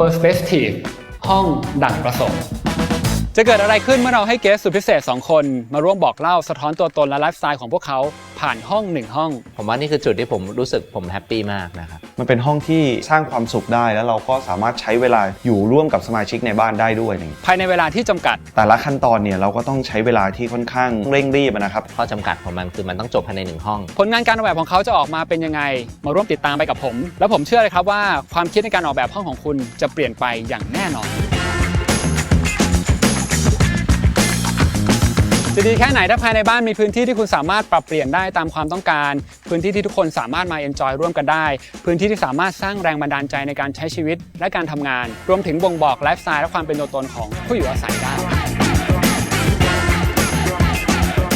Perspective ห้องดั่งประสงค์ จะเกิดอะไรขึ้นเมื่อเราให้เกสสุดพิเศษ 2 คน มาร่วมบอกเล่าสะท้อนตัวตนและไลฟ์สไตล์ของพวกเขาผ่านห้องหนึ่งห้อง ผมว่านี่คือจุดที่ผมรู้สึกผมแฮปปี้มากนะครับ มันเป็นห้องที่สร้างความสุขได้แล้วเราก็สามารถใช้เวลาอยู่ร่วมกับสมาชิกในบ้านได้ด้วยอย่างภายในเวลาที่จำกัด แต่ละขั้นตอนเนี่ยเราก็ต้องใช้เวลาที่ค่อนข้างเร่งรีบนะครับ ข้อจำกัดของมันคือมันต้องจบภายในหนึ่งห้อง ผลงานการออกแบบของเขาจะออกมาเป็นยังไง มาร่วมติดตามไปกับผม แล้วผมเชื่อเลยครับว่าความคิดในการออกแบบห้องของคุณจะเปลี่ยนไปอย่างแน่นอน จะดีแค่ไหนถ้าภายในบ้านมีพื้นที่ที่คุณสามารถปรับเปลี่ยนได้ตามความต้องการ พื้นที่ที่ทุกคนสามารถมาเอนจอยร่วมกันได้ พื้นที่ที่สามารถสร้างแรงบันดาลใจในการใช้ชีวิต และการทำงาน รวมถึงบ่งบอกไลฟ์สไตล์และความเป็นตัวตนของผู้อยู่อาศัยได้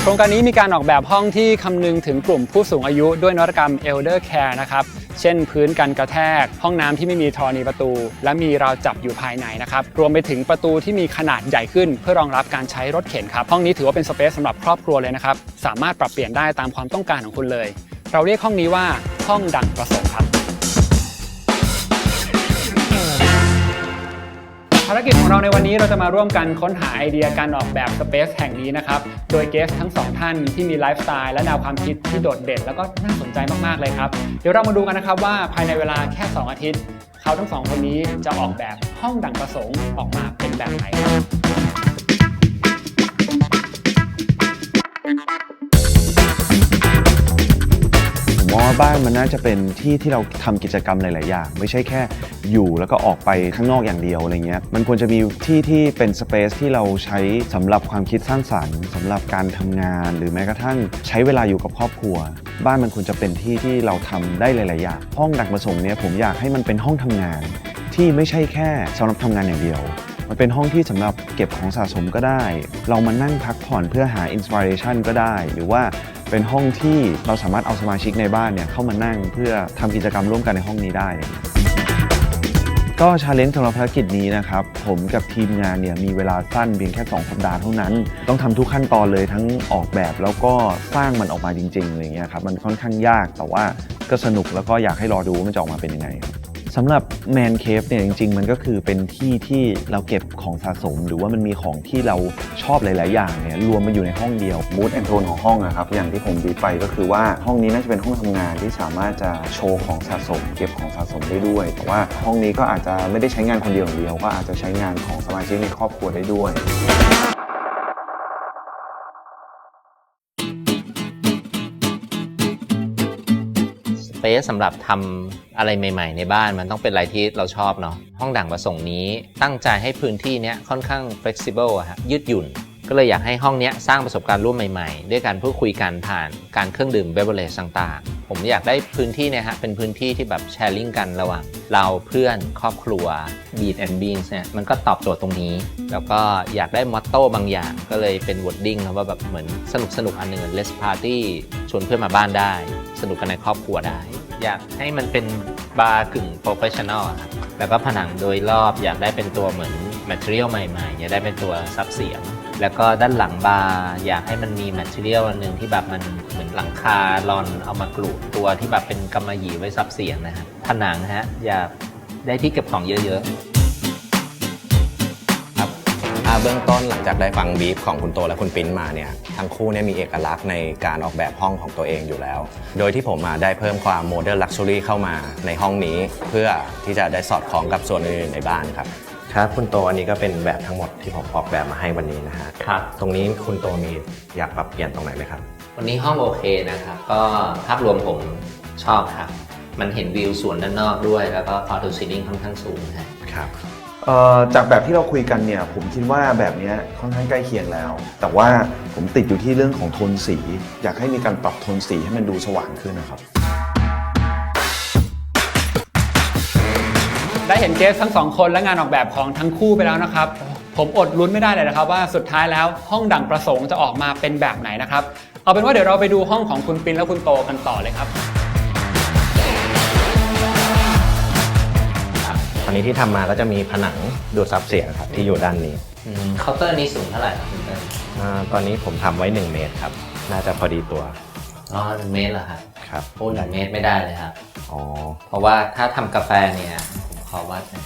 โครงการนี้มีการออกแบบห้องที่คำนึงถึงกลุ่มผู้สูงอายุด้วยนวัตกรรม Elder Care นะครับ เช่นพื้นกันกระแทก ห้องน้ำที่ไม่มีธรณีประตู และมีราวจับอยู่ภายในนะครับ รวมไปถึงประตูที่มีขนาดใหญ่ขึ้น เพื่อรองรับการใช้รถเข็นครับ ห้องนี้ถือว่าเป็นสเปซสำหรับครอบครัวเลยนะครับ สามารถปรับเปลี่ยนได้ตามความต้องการของคุณเลย เราเรียกห้องนี้ว่าห้องดังประสงค์ครับ ภารกิจของเราในวันนี้เราจะมาร่วมกันค้นหาไอเดียการออกแบบสเปซแห่งนี้นะครับ โดยเกสทั้งสองท่านที่มีไลฟ์สไตล์และแนวความคิดที่โดดเด่น แล้วก็น่าสนใจมากๆเลยครับ เดี๋ยวเรามาดูกันนะครับว่าภายในเวลาแค่ 2 อาทิตย์ เขาทั้งสองคนนี้จะออกแบบห้องดังประสงค์ออกมาเป็นแบบไหนครับ ว่าบ้านมันน่าจะเป็นที่ที่เราทำกิจกรรมหลาย ๆ อย่าง ไม่ใช่แค่อยู่แล้วก็ออกไปข้างนอกอย่างเดียวอะไรเงี้ยมันควรจะมีที่ที่เป็นสเปซที่เราใช้สำหรับความคิดสร้างสรรค์สำหรับการทำงาน หรือแม้กระทั่งใช้เวลาอยู่กับครอบครัว บ้านมันควรจะเป็นที่ที่เราทำได้หลาย ๆ อย่าง ห้องดักประสงค์เนี่ยผมอยากให้มันเป็นห้องทำงาน ที่ไม่ใช่แค่สำหรับทำงานอย่างเดียว มันเป็นห้องที่สำหรับเก็บของสะสมก็ได้ เรามานั่งพักผ่อนเพื่อหาอินสปิเรชันก็ได้ หรือว่า เป็นห้องที่เราสามารถเอาสมาชิกในบ้านเนี่ยเข้ามานั่งเพื่อทำกิจกรรมร่วมกันในห้องนี้ได้ ก็ชาเลนจ์สำหรับภารกิจนี้นะครับ ผมกับทีมงานเนี่ยมีเวลาสั้นเพียงแค่ 2 สัปดาห์เท่านั้น ต้องทำทุกขั้นตอนเลยทั้งออกแบบแล้วก็สร้างมันออกมาจริงๆอะไรเงี้ยครับมันค่อนข้างยากแต่ว่าก็สนุกแล้วก็อยากให้รอดูว่ามันจะออกมาเป็นยังไงครับ สำหรับแมนเคฟเนี่ยจริง ๆ มันก็คือเป็นที่ที่เราเก็บของสะสม หรือว่ามันมีของที่เราชอบหลาย ๆ อย่างเนี่ยรวมมาอยู่ในห้องเดียว มูดแอนโทนของห้องอะครับอย่างที่ผมบีไปก็คือว่าห้องนี้น่าจะเป็นห้องทำงานที่สามารถจะโชว์ของสะสม เก็บของสะสมได้ด้วย แต่ว่าห้องนี้ก็อาจจะไม่ได้ใช้งานคนเดียวอย่างเดียว ก็อาจจะใช้งานของสมาชิกในครอบครัวได้ด้วย ซสำหรับทำอะไรใหม่ ๆ ในบ้านมันต้องเป็นอะไรที่เราชอบเนาะห้องดั่งประสงค์นี้ ตั้งใจให้พื้นที่เนี้ยค่อนข้าง flexible อะฮะยืดหยุ่น ก็เลยอยากให้ห้องเนี้ยสร้างประสบการณ์ร่วมใหม่ๆ ด้วยการพูดคุยกันผ่านการเครื่องดื่มเบเวอร์เลจต่างๆ ผมอยากได้พื้นที่เนี่ยฮะเป็นพื้นที่ที่แบบแชร์ลิงกันระหว่างเราเพื่อนครอบครัว Beat and Beans เนี่ยมันก็ตอบโจทย์ตรงนี้ แล้วก็อยากได้มอตโต้บางอย่างก็เลยเป็น wording ครับว่าแบบเหมือนสนุกสนุกอันหนึ่ง less party ชวนเพื่อนมาบ้านได้ สนุกกันในครอบครัวได้ อยากให้มันเป็นบาร์กึ่งโปรเฟชชั่นอลครับแล้วก็ผนังโดยรอบอยากได้เป็นตัวเหมือนแมทเทียลใหม่ๆ อยากได้เป็นตัวซับเสียง แล้วก็ด้านหลังบาร์อยากให้มันมีแมทเทียลอันหนึ่งที่แบบมันเหมือนหลังคาลอนเอามากรูดตัวที่แบบเป็นกำมะหยี่ไว้ซับเสียงนะครับผนังฮะอยากได้ที่เก็บของเยอะๆ เบื้องต้นหลังจากได้ฟังบีฟของคุณโตและคุณปิ้นมาเนี่ยทั้งคู่เนี่ยมีเอกลักษณ์ในการออกแบบห้องของตัวเองอยู่แล้ว โดยที่ผมมาได้เพิ่มความโมเดิร์นลักชัวรี่เข้ามาในห้องนี้ เพื่อที่จะได้สอดคล้องกับส่วนอื่นๆในบ้านครับครับคุณโตอันนี้ก็เป็นแบบทั้งหมดที่ผมออกแบบมาให้วันนี้นะฮะครับตรงนี้คุณโตมีอยากปรับเปลี่ยนตรงไหนไหมครับ วันนี้ห้องโอเคนะครับ ก็ภาพรวมผมชอบครับ มันเห็นวิวสวนด้านนอกด้วย แล้วก็ออโตซีลิงค่อนข้างสูงนะครับเอ่อ จากแบบที่เราคุยกันเนี่ยผมคิดว่าแบบนี้ค่อนข้างใกล้เคียงแล้ว แต่ว่าผมติดอยู่ที่เรื่องของโทนสี อยากให้มีการปรับโทนสีให้มันดูสว่างขึ้นนะครับ ได้เห็นเกสทั้งสองคนและงานออกแบบของทั้งคู่ไปแล้วนะครับ ผมอดลุ้นไม่ได้เลยนะครับ ว่าสุดท้ายแล้วห้องดั่งประสงค์จะออกมาเป็นแบบไหนนะครับ เอาเป็นว่าเดี๋ยวเราไปดูห้องของคุณปินและคุณโตกันต่อเลยครับ อนนี้ที่ทำมาก็จะมีผนังดูดซับเสียงครับที่อยู่ด้านนี้อืมเคาน์เตอร์นี้สูงเท่าไหร่ครับคุณเติ้ลอ่าตอนนี้ผมทำไว้ 1 เมตรครับ น่าจะพอดีตัวอ๋อหนึ่งเมตรเหรอครับครับโอ้หนึ่งเมตรไม่ได้เลยครับอ๋อเพราะว่าถ้าทำกาแฟเนี่ยผมขอวัดหน่อย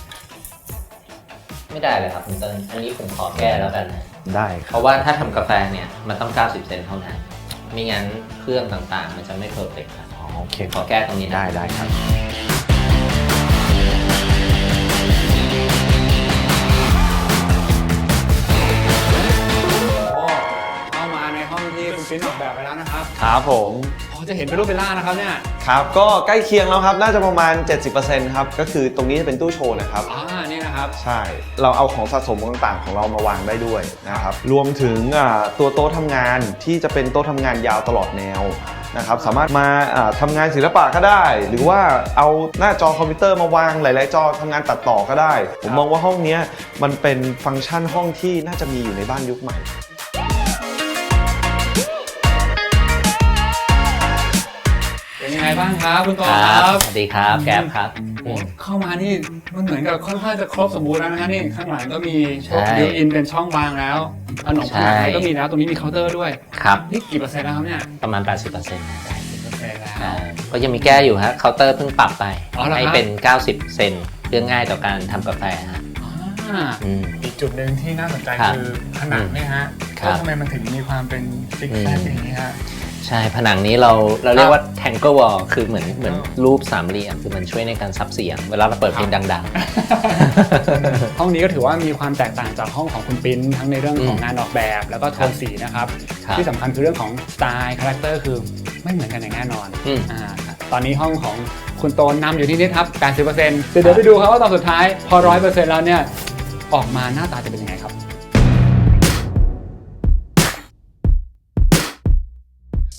ไม่ได้เลยครับคุณเติ้ลอันนี้ผมขอแก้แล้วกันนะได้คเพรับราะว่าถ้าทำกาแฟเนี่ยมันต้อง 90 เซนเท่านั้นไม่งั้นเครื่องต่างๆ มันจะไม่เพอร์เฟกต์ครับอ๋อโอเคขอแก้ตรงนี้นะได้ได้ครับ ครับครับผมพอจะเห็นเป็นรูปเป็นร่างนะครับเนี่ย ครับก็ใกล้เคียงแล้วครับน่าจะประมาณ 70%ครับก็คือตรงนี้จะเป็นตู้โชว์นะครับ อ่า นี่นะครับ ใช่ เราเอาของสะสมต่างๆ ของเรามาวางได้ด้วยนะครับ รวมถึงอ่าตัวโต๊ะทำงานที่จะเป็นโต๊ะทำงานยาวตลอดแนวนะครับ สามารถมาอ่าทำงานศิลปะก็ได้ หรือว่าเอาหน้าจอคอมพิวเตอร์มาวางหลาย ๆ จอทำงานตัดต่อก็ได้ ผมมองว่าห้องเนี้ยมันเป็นฟังก์ชันห้องที่น่าจะมีอยู่ในบ้านยุคใหม่ ไงบ้างครับคุณตอคครัรับบสวัสดีครับ แก๊บครับ โอ้เข้ามานี่มันเหมือนกับค่อนข้างจะครบสมบูรณ์แล้วนะฮะนี่ข้างหลังก็มีใช่บิวอินเป็นช่องวางแล้วขนมขนาดใช่ไทยก็มีแล้วตรงนี้มีเคาน์เตอร์ด้วย ครับ นี่กี่เปอร์เซ็นต์แล้วครับเนี่ย ประมาณ 80%นะเปอร์เซ็นต์แล้วอ่าก็ยังมีแก้อยู่ฮะเคาน์เตอร์เพิ่งปรับไปอ๋อเหรอครับให้เป็น 90 เซนเพื่อง่ายต่อการทำกาแฟฮะอ่าอืมอีกจุดหนึ่งที่น่าสนใจครับคือผนังเนี่ยฮะครับว่าทำไมมันถึงมีความเป็นซิกแซกอืมอย่างนี้ฮะ ใช่ผนังนี้เราเราเรียกว่า tangle wall คือเหมือนเหมือนรูปสามเหลี่ยมคือมันช่วยในการซับเสียง เวลาเราเปิดเพลงดัง ห้องนี้ก็ถือว่ามีความแตกต่างจากห้องของคุณปิ้นทั้งในเรื่องของอืมงานออกแบบ แล้วก็โทนสีนะครับครับ ที่สำคัญคือเรื่องของสไตล์คาแรคเตอร์คือไม่เหมือนกันอย่างแน่นอนอืม อ่าตอนนี้ห้องของคุณโตนนำอยู่ที่นิดครับ 80%เดี๋ยวเดี๋ยวไปดูครับว่าตอนสุดท้ายพอ 100%แล้วเนี่ยออกมาหน้าตาจะเป็นยังไงครับ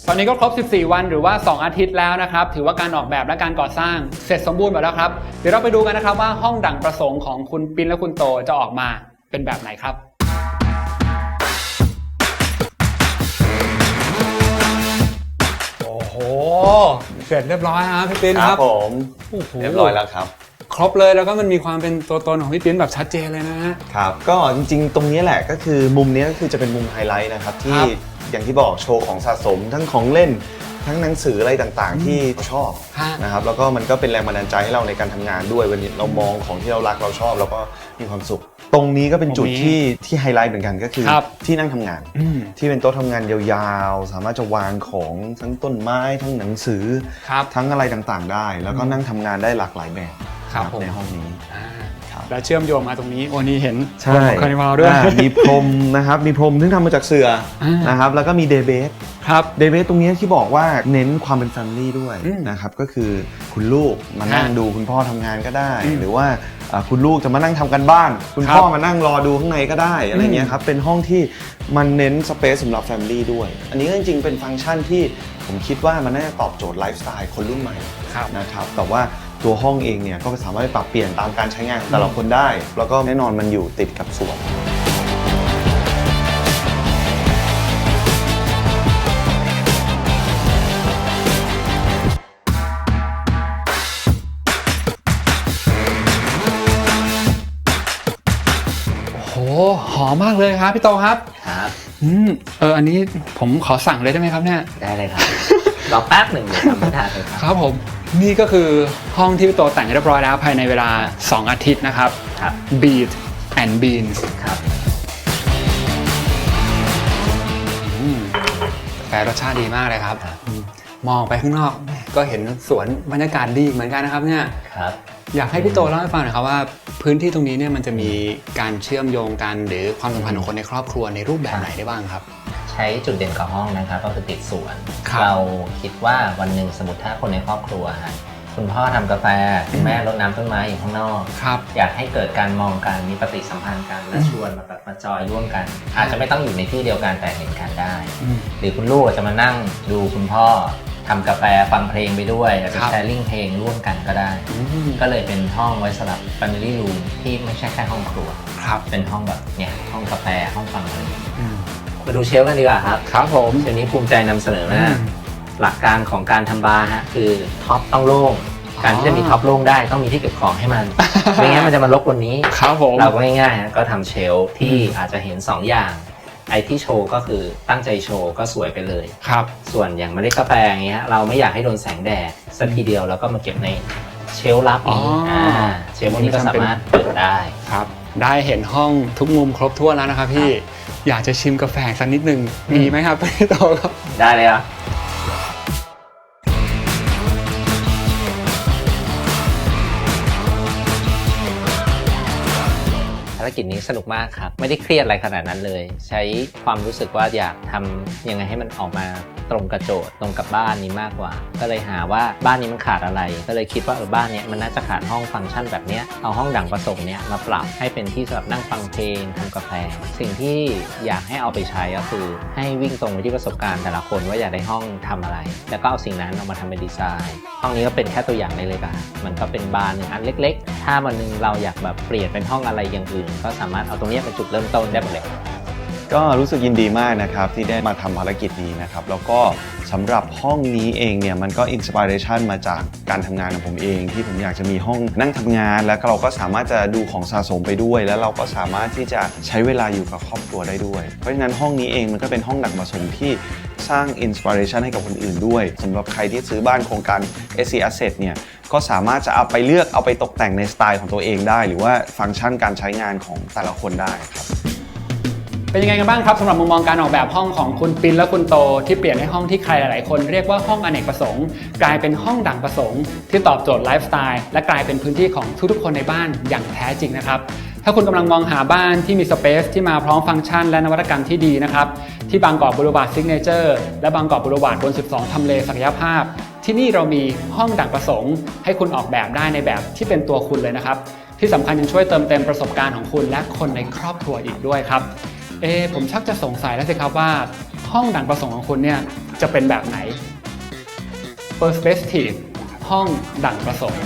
ตอนนี้ก็ครบ 14 วันหรือว่า 2 อาทิตย์แล้วนะครับ ถือว่าการออกแบบและการก่อสร้างเสร็จสมบูรณ์หมดแล้วครับ เดี๋ยวเราไปดูกันนะครับว่าห้องดั่งประสงค์ของคุณปินและคุณโตจะออกมาเป็นแบบไหนครับโอ้โหเสร็จเรียบร้อยครับพี่ปินครับผม โอ้โหเรียบร้อยแล้วครับ ครบเลยแล้วก็มันมีความเป็นตัวตนของพี่ปินแบบชัดเจนเลยนะฮะ ครับ ก็จริงๆ ตรงนี้แหละก็คือมุมนี้ก็คือจะเป็นมุมไฮไลท์นะครับ ที่ครับอย่างที่บอกโชว์ของสะสมทั้งของเล่น ทั้งหนังสืออะไรต่างๆ ที่เราชอบฮะ นะครับแล้วก็มันก็เป็นแรงบันดาลใจให้เราในการทำงานด้วยวันนี้เรามองของที่เรารักเราชอบแล้วก็มีความสุข ตรงนี้ก็เป็นจุดตรงนี้ที่ที่ไฮไลท์เหมือนกันก็คือครับที่นั่งทำงาน อืม ที่เป็นโต๊ะทำงานยาวๆ สามารถจะวางของทั้งต้นไม้ทั้งหนังสือ ครับ ทั้งอะไรต่างๆ ได้ แล้วก็นั่งทำงานได้หลากหลายแบบ ครับผม ในห้องนี้ อ่าครับ แล้วเชื่อมโยงมาตรงนี้โอ้นี่เห็นใช่คานิวัลด้วย อ่ามีพรมนะครับ มีพรมซึ่งทำมาจากเสืออา นะครับ แล้วก็มีเดย์เบส ครับ เดย์เบสตรงนี้ที่บอกว่าเน้นความเป็นแฟมิลี่ด้วยอืมนะครับ ก็คือคุณลูกมานั่งฮะดูคุณพ่อทำงานก็ได้ อืมหรือว่าอ่าคุณลูกจะมานั่งทำกันบ้าน คุณครับพ่อมานั่งรอดูข้างในก็ได้อะไรอืมเงี้ยครับ เป็นห้องที่มันเน้นสเปซสำหรับแฟมิลี่ด้วย อันนี้ก็จริงๆเป็นฟังก์ชันที่ผมคิดว่ามันน่าจะตอบโจทย์ไลฟ์สไตล์คนรุ่นใหม่ครับ นะครับ แต่ว่า ตัวห้องเองเนี่ยก็สามารถปรับเปลี่ยนตามการใช้งานของแต่ละคนได้ แล้วก็แน่นอนมันอยู่ติดกับสวนโอ้โหหอมมากเลยครับพี่โตครับ ครับ อืมเอออันนี้ผมขอสั่งเลยได้ไหมครับเนี่ย ได้เลยครับ รอแป๊บหนึ่งเดี๋ยวทำให้ทานเลยครับ ครับผมนี่ก็คือห้องที่พี่โตแต่งเรียบร้อยแล้วภายในเวลา 2 อาทิตย์นะครับ ครับ Beat and Beans ครับอืมกาแฟรสชาติดีมากเลยครับอืมมองไปข้างนอกก็เห็นสวนบรรยากาศดีเหมือนกันนะครับเนี่ย ครับ อยากให้พี่โตเล่าให้ฟังหน่อยครับว่าพื้นที่ตรงนี้เนี่ยมันจะมีการเชื่อมโยงกันหรือความสัมพันธ์ของคนในครอบครัวในรูปแบบไหนได้บ้างครับ ใช้จุดเด่นของห้องนะครับก็คือติดสวน ครับ เราคิดว่าวันหนึ่งสมมติถ้าคนในครอบครัวฮะคุณพ่อทำกาแฟคุณแม่รดน้ำต้นไม้อยู่ข้างนอก ครับ อยากให้เกิดการมองกันมีปฏิสัมพันธ์กันและชวนมาแบบมาจอยร่วมกัน อาจจะไม่ต้องอยู่ในที่เดียวกันแต่เห็นกันได้อืมหรือคุณลูกอาจจะมานั่งดูคุณพ่อทำกาแฟฟังเพลงไปด้วยอาจจะครับ แชร์ลิงเพลงร่วมกันก็ได้อืมก็เลยเป็นห้องไว้สำหรับ Family Room ที่ไม่ใช่แค่ห้องครัว ครับเป็นห้องแบบเนี่ยห้องกาแฟห้องฟังเพลงอื มมาดูเชลฟ์กันดีกว่าครับครับผมเดี๋ยวนี้ภูมิใจนำเสนออืมากมหลักการของการทำบาร์ฮะคือท็อปต้องโล่ง การที่จะมีท็อปโล่งได้ต้องมีที่เก็บของให้มัน ไม่งั้นมันจะมารกบนนี้ ครับผม เราก็ง่ายๆฮะก็ทำเชลฟ์ที่อาจจะเห็น 2 อย่าง ไอ้ที่โชว์ก็คือตั้งใจโชว์ก็สวยไปเลย ครับ ส่วนอย่างเมล็ดกาแฟอย่างเงี้ยเราไม่อยากให้โดนแสงแดดสักทีเดียวแล้วก็มาเก็บในเชลฟ์ลับนี้อ๋ออ่าเชลฟ์พวกนี้ก็สามารถเปิดได้ ครับ ได้เห็นห้องทุกมุมครบถ้วนแล้วนะครับพี่ อยากจะชิมกาแฟสักนิดหนึ่งมีไหมครับพี่โตครับได้เลยอะภารกิจนี้สนุกมากครับ ไม่ได้เครียดอะไรขนาดนั้นเลย ใช้ความรู้สึกว่าอยากทำยังไงให้มันออกมาตรงกระโจทย์ตรงกับบ้านนี้มากกว่า ก็เลยหาว่าบ้านนี้มันขาดอะไร ก็เลยคิดว่าเออบ้านเนี้ยมันน่าจะขาดห้องฟังก์ชันแบบเนี้ยเอาห้องดั่งประสงค์เนี้ยมาปรับให้เป็นที่สำหรับนั่งฟังเพลงทำกาแฟ สิ่งที่อยากให้เอาไปใช้ก็คือ ให้วิ่งตรงไปที่ประสบการณ์แต่ละคนว่าอยากได้ห้องทำอะไร แล้วก็เอาสิ่งนั้นเอามาทำเป็นดีไซน์ห้องนี้ก็เป็นแค่ตัวอย่างเล็กๆอะมันก็เป็นบาร์หนึ่งอันเล็ก ๆ ถ้าวันหนึงเราอยากแบบเปลี่ยนเป็นห้องอะไรอย่างอื่น ก็สามารถเอาตรงนี้เป็นจุดเริ่มต้นได้หมดเลย ก็รู้สึกยินดีมากนะครับที่ได้มาทำภารกิจนี้นะครับแล้วก็สำหรับห้องนี้เองเนี่ยมันก็อินสปิเรชันมาจากการทำงานของผมเอง ที่ผมอยากจะมีห้องนั่งทำงาน แล้วเราก็สามารถจะดูของสะสมไปด้วย แล้วเราก็สามารถที่จะใช้เวลาอยู่กับครอบครัวได้ด้วย เพราะฉะนั้นห้องนี้เองมันก็เป็นห้องดักผสมที่สร้างอินสปิเรชันให้กับคนอื่นด้วยสำหรับใครที่ซื้อบ้านโครงการ SC Asset เนี่ยก็สามารถจะเอาไปเลือกเอาไปตกแต่งในสไตล์ของตัวเองได้ หรือว่าฟังก์ชันการใช้งานของแต่ละคนได้ครับ เป็นยังไงกันบ้างครับสำหรับมุมมองการออกแบบห้องของคุณปินและคุณโต ที่เปลี่ยนให้ห้องที่ใครหลายๆ คนเรียกว่าห้องอเนกประสงค์ กลายเป็นห้องดังประสงค์ ที่ตอบโจทย์ไลฟ์สไตล์และกลายเป็นพื้นที่ของทุกๆคนในบ้านอย่างแท้จริงนะครับถ้าคุณกำลังมองหาบ้านที่มีสเปซที่มาพร้อมฟังก์ชันและนวัตกรรมที่ดีนะครับที่บางกอกบุรบาทซิกเนเจอร์และบางกอกบุรบาทบน 12 ทำเลศักยภาพ ที่นี่เรามีห้องดังประสงค์ ให้คุณออกแบบได้ในแบบที่เป็นตัวคุณเลยนะครับที่สำคัญยังช่วยเติมเต็มประสบการณ์ของคุณและคนในครอบครัวอีกด้วยครับ เอผมชักจะสงสัยแล้วสิครับว่าห้องดังประสงค์ของคุณเนี่ยจะเป็นแบบไหน Perspective ห้องดังประสงค์